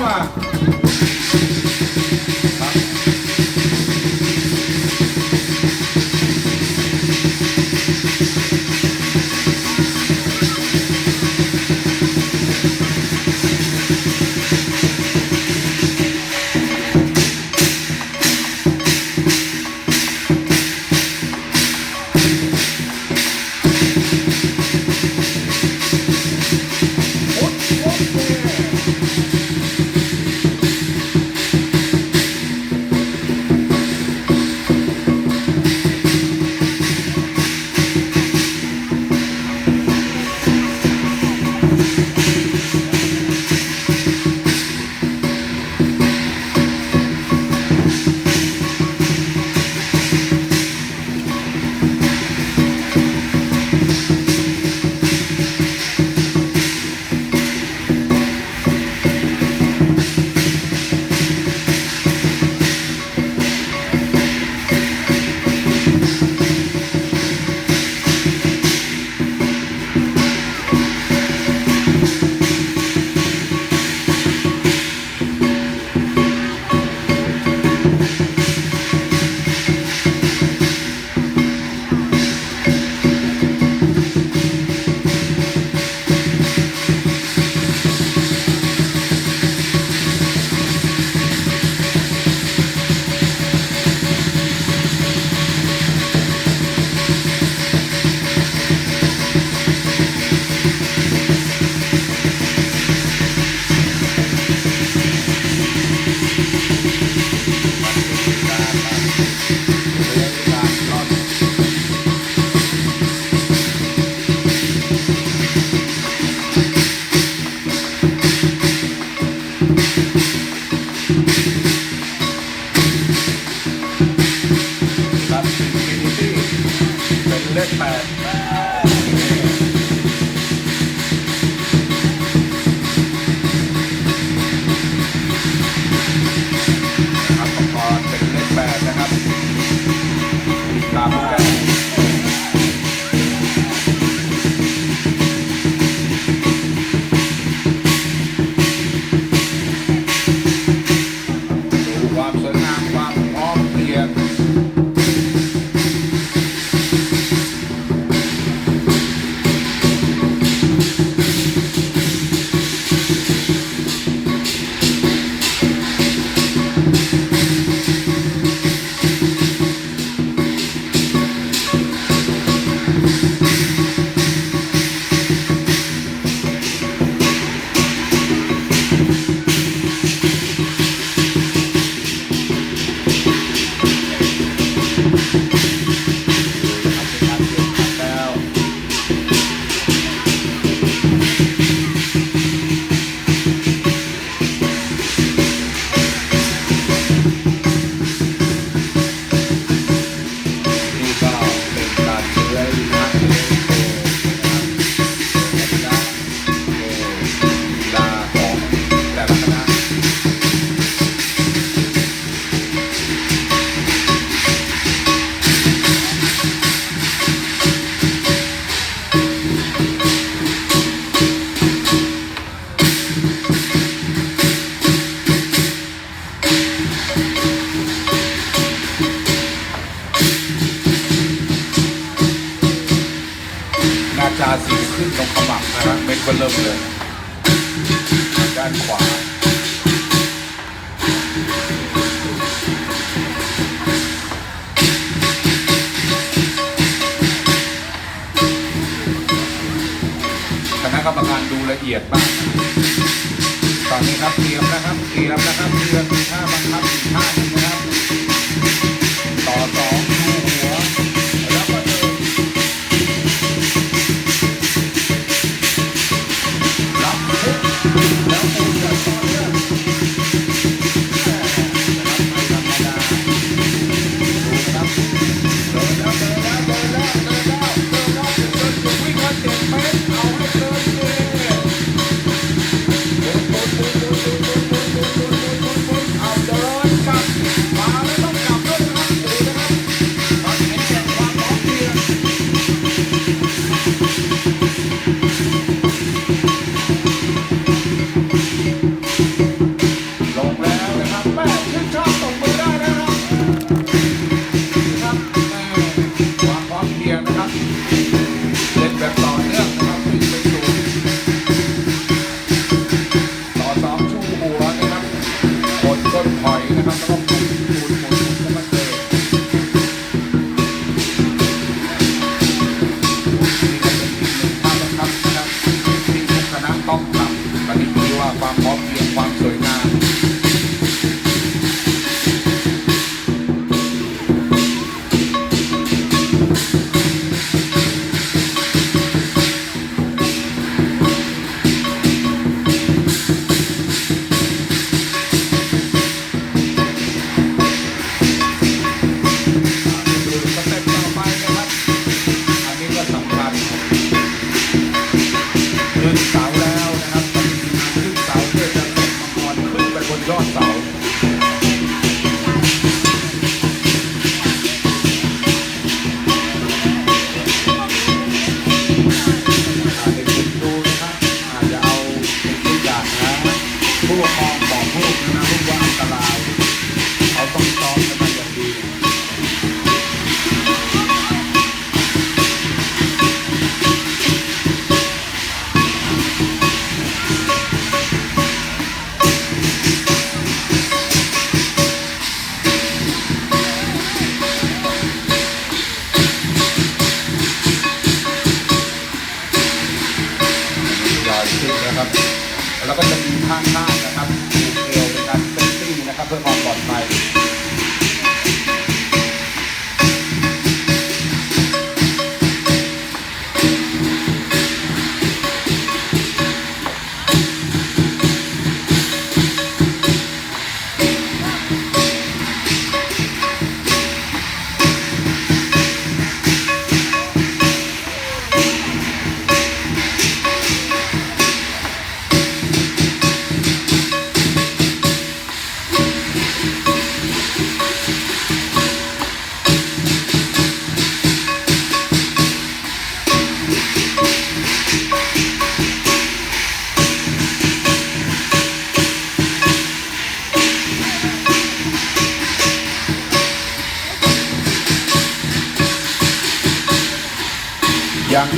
ฟ 大。 เริ่มเลย ด้านขวาคณะกรรมการดูละเอียดมากตอนนี้ครับเตรียมนะครับเตรียมนะครับเตรียมท่าบังคับท่า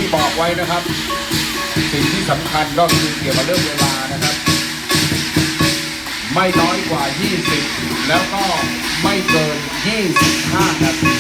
ที่บอกไว้นะครับ สิ่งที่สำคัญก็คือเกี่ยวกับเรื่องเวลานะครับ ไม่น้อยกว่า 20 แล้วก็ไม่เกิน 25นาที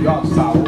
Y'all sour.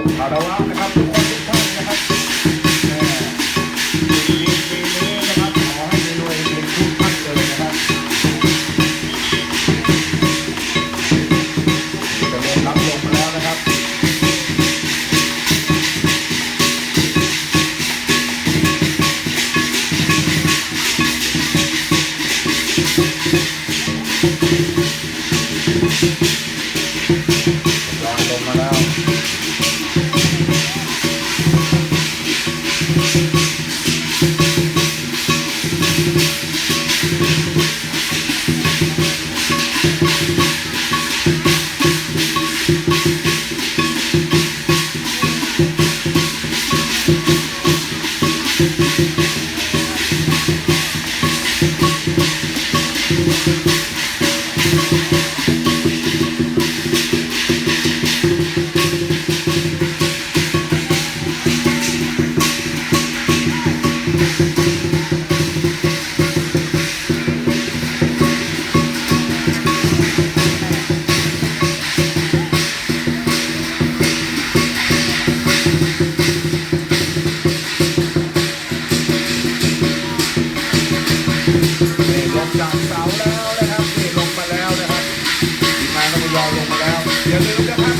อย่าลืมนะครับ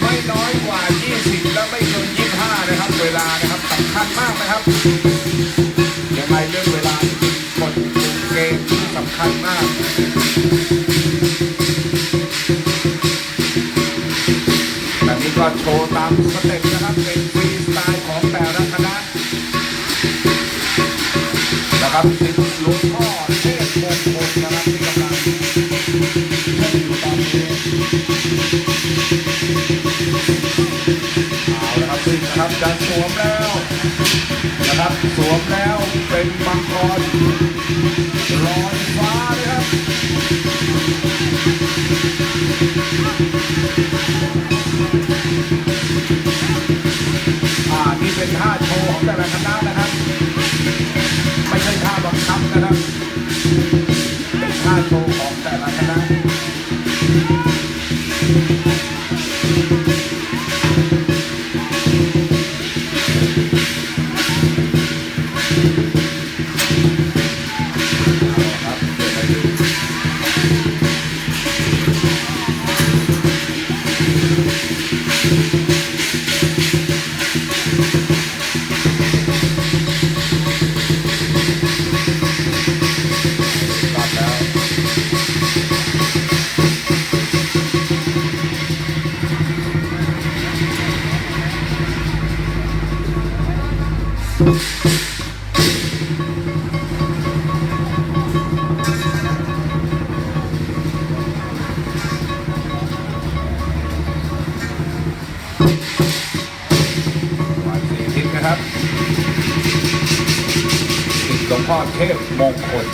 ไม่น้อยกว่า 20 และไม่เกิน25 นะครับ เวลานะครับสำคัญมากนะครับยังไงเรื่องเวลาเป็นกฎเกณฑ์ที่สำคัญมากแบบนี้ก็โชว์ตามสเต็ป นะครับจะสวมแล้วนะครับสวมแล้วเป็นมังกรลอยฟ้าเลยครับอ่านี่เป็นท่าโชว์ของแต่ละคณะนะครับ พ่อเทพมงคล